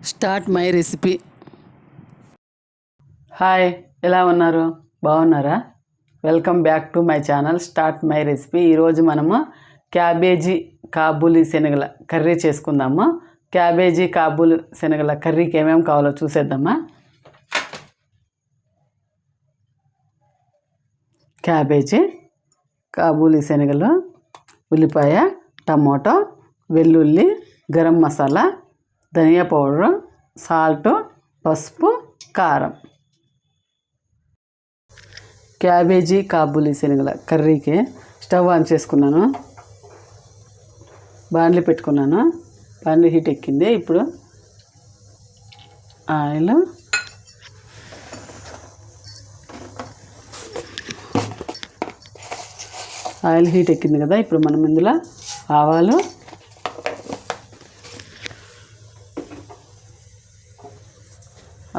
Start my recipe. Hi ఎలా ఉన్నారు? బాగున్నారా? Welcome back to my channel start my recipe. ఈరోజు మనము క్యాబేజీ కాబూలి శనగల కర్రీ చేసుకుందాము. క్యాబేజీ కాబూలి శనగల కర్రీకి ఏమేమి కావాలో చూసేద్దామా? క్యాబేజీ కాబూలి శనగలు ఉల్లిపాయ టమోటో వెల్లుల్లి గరం మసాలా ధనియా పౌడర్ సాల్ట్ పసుపు కారం. క్యాబేజీ కాబూలి శనగల కర్రీకి స్టవ్ ఆన్ చేసుకున్నాను. బాండ్లీ పెట్టుకున్నాను. బాండ్లీ హీట్ ఎక్కింది. ఇప్పుడు ఆయిల్. ఆయిల్ హీట్ ఎక్కింది కదా. ఇప్పుడు మనం ఇందులో ఆవాలు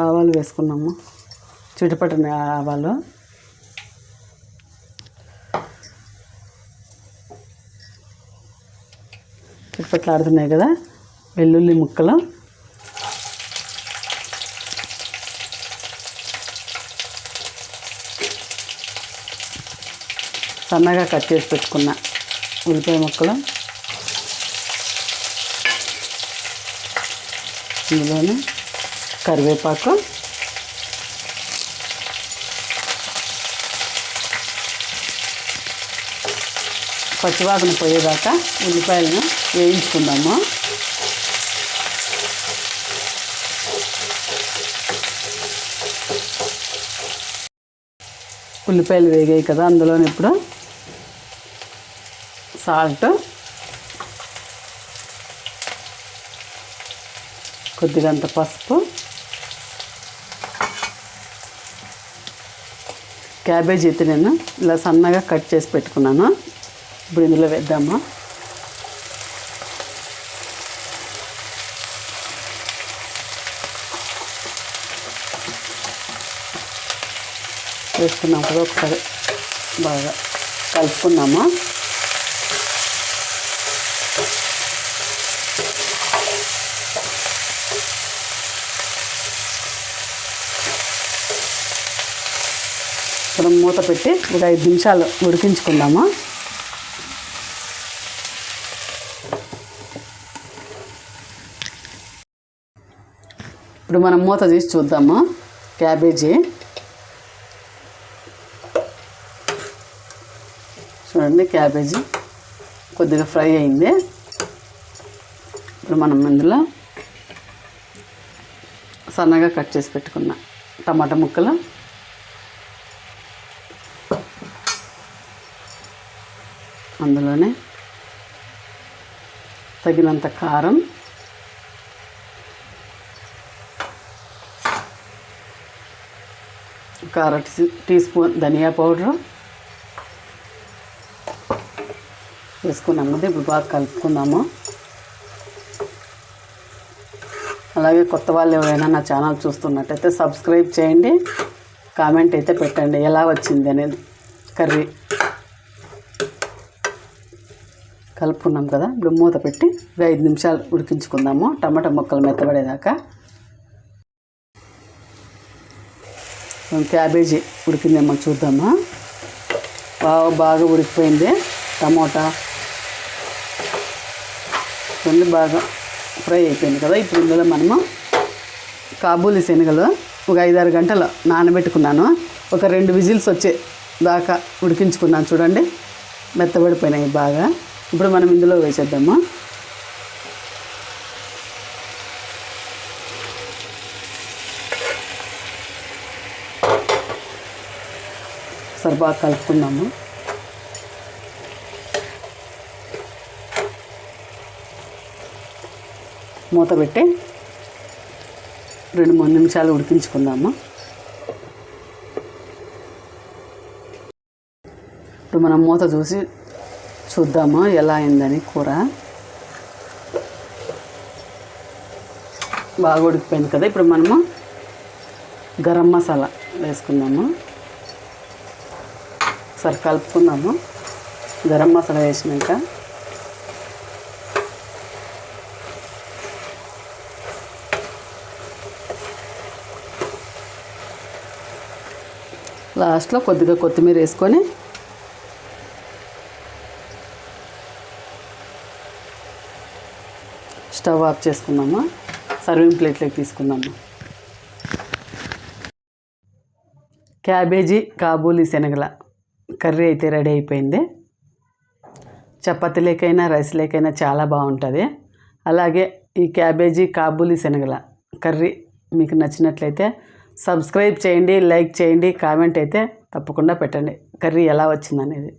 ఆవాలు వేసుకున్నాము. చిటపటని ఆవాలు. చిటపట్లు ఆడుతున్నాయి కదా వెల్లుల్లి ముక్కలు. సన్నగా కట్ చేసి పెట్టుకున్న ఉల్లిపాయ ముక్కలు. ఇందులోనే కరివేపాకు. పచ్చివాకును పోయేదాకా ఉల్లిపాయలను వేయించుకుందాము. ఉల్లిపాయలు వేగాయి కదా అందులోనే ఇప్పుడు సాల్ట్. కొద్దిగంత పసుపు. క్యాబేజీ అయితే నేను ఇలా సన్నగా కట్ చేసి పెట్టుకున్నాను. ఇప్పుడు ఇందులో వేద్దాము? వేసుకున్నప్పుడు ఒకసారి. బాగా కలుపుకున్నాము మనం మూత పెట్టి ఒక ఐదు నిమిషాలు ఉడికించుకుందాము? ఇప్పుడు మనం మూత తీసి చూద్దాము? క్యాబేజీ. చూడండి క్యాబేజీ కొద్దిగా ఫ్రై అయింది. ఇప్పుడు మనం ఇందులో సన్నగా కట్ చేసి పెట్టుకున్న టమాటా ముక్కలు అందులోనే తగినంత కారం. ఒక అర టీ- టీ స్పూన్ ధనియా పౌడరు. వేసుకున్నాము కదా ఇప్పుడు బాగా కలుపుకున్నాము అలాగే కొత్త వాళ్ళు ఎవరైనా నా ఛానల్ చూస్తున్నట్టయితే సబ్స్క్రైబ్ చేయండి. కామెంట్ అయితే పెట్టండి ఎలా వచ్చింది అనేది కర్రీ. కలుపుకున్నాం కదా ఇప్పుడు మూత పెట్టి ఒక ఐదు నిమిషాలు ఉడికించుకుందాము. టమాటా ముక్కలు మెత్తబడేదాకా. క్యాబేజీ ఉడికిందేమో చూద్దామా. బాగా బాగా ఉడికిపోయింది టమోటా. ఇవన్నీ బాగా ఫ్రై అయిపోయింది కదా ఇప్పుడు ఇందులో మనము కాబూలి శనగలు ఒక ఐదారు గంటలు నానబెట్టుకున్నాను. ఒక రెండు విజిల్స్ వచ్చే దాకా ఉడికించుకున్నాను. చూడండి మెత్తబడిపోయినాయి బాగా. ఇప్పుడు మనం ఇందులో వేసేద్దామా? సరి బాగా కలుపుకుందాము. మూత పెట్టి రెండు మూడు నిమిషాలు ఉడికించుకుందాము? ఇప్పుడు మనం మూత చూసి చూద్దాము ఎలా అయిందని కూర? బాగా ఉడికిపోయింది కదా ఇప్పుడు మనము గరం మసాలా వేసుకుందాము. సరి కలుపుకుందాము. గరం మసాలా వేసినాక లాస్ట్లో కొద్దిగా కొత్తిమీర వేసుకొని స్టవ్ ఆఫ్ చేసుకుందామా? సర్వింగ్ ప్లేట్లోకి తీసుకుందామా? క్యాబేజీ కాబూలి శనగల కర్రీ అయితే రెడీ అయిపోయింది. చపాతీ లేకైనా రైస్ లేకైనా చాలా బాగుంటుంది. అలాగే ఈ క్యాబేజీ కాబూలి శనగల కర్రీ మీకు నచ్చినట్లయితే సబ్స్క్రైబ్ చేయండి లైక్ చేయండి కామెంట్ అయితే తప్పకుండా పెట్టండి. కర్రీ ఎలా వచ్చిందనేది.